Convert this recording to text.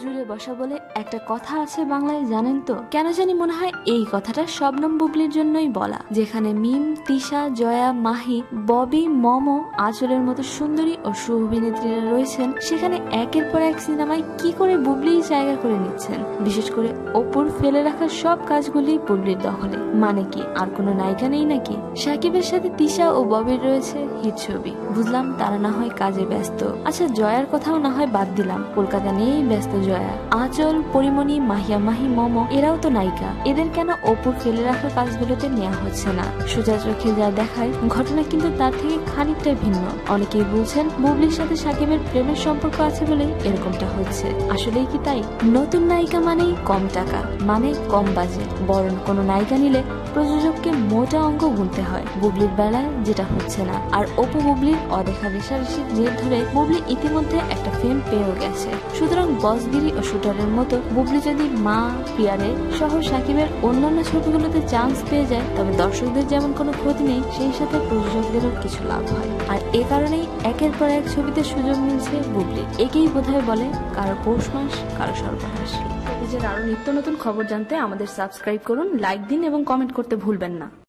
জুড়ে বসা বলে একটা কথা আছে বাংলায়, জানেন তো? কেন জানি মনে হয় এই কথাটা শবনম বুবলির জন্যই বলা। যেখানে মিম, তিশা, জয়া, মাহি, ববি, মম আঁচলের মতো সুন্দরী ও সুঅভিনেত্রীরা রয়েছেন, সেখানে একের পর এক সিনেমায় কি করে বুবলি জায়গা করে নিচ্ছেন? বিশেষ করে অপুর ফেলে রাখা সব কাজগুলি বুবলির দখলে। মানে কি, আর কোনো নায়িকা নেই নাকি? সাকিবের সাথে তিশা ও ববির রয়েছে হিট ছবি। বুঝলাম তারা না হয় কাজে ব্যস্ত। আচ্ছা জয়ার কথাও না হয় বাদ দিলাম। কলকাতা নিয়েই ব্যস্ত জয়া, আঁচল, পরিমণি, মাহিয়া, মাহি, মম, এরাও তো নায়িকা। এদের কেন অপুর ফেলে রাখা কাজগুলোতে নেওয়া হচ্ছে না? সোজা চোখে যা দেখায়, ঘটনা কিন্তু তার থেকে খানিকটা ভিন্ন। অনেকেই বলছেন, বুবলির সাথে সাকিবের প্রেমের সম্পর্ক আছে বলেই এরকমটা হচ্ছে। আসলেই কি তাই? নতুন নায়িকা মানেই কম টাকা মানে কম বাজেট। বরং কোনো নায়িকা নিলে প্রযোজককে মোটা অঙ্ক গুনতে হয়। বুবলির বেলায় যেটা হচ্ছে না। আর অপু বুবলির অদেখা রেশারেশির জের ধরে বুবলি ইতিমধ্যে একটা ফেম পেয়েও গেছে। সুতরাং বসগিরি ও শুটারের মতো বুবলি যদি মা, পিয়ারে সহ সাকিবের অন্যান্য ছবিগুলোতে চান্স পেয়ে যায়, তবে দর্শকদের যেমন কোনো ক্ষতি নেই, সেই সাথে প্রযোজকদেরও কিছু লাভ হয়। আর এ কারণেই একের পর এক ছবিতে সুযোগ মিলছে বুবলি। একেই বোধহয় বলে কারও পৌষ মাস, কারও সর্বনাশ। নিজের আরও নিত্য নতুন খবর জানতে আমাদের সাবস্ক্রাইব করুন লাইক দিন এবং কমেন্ট করতে ভুলবেন না।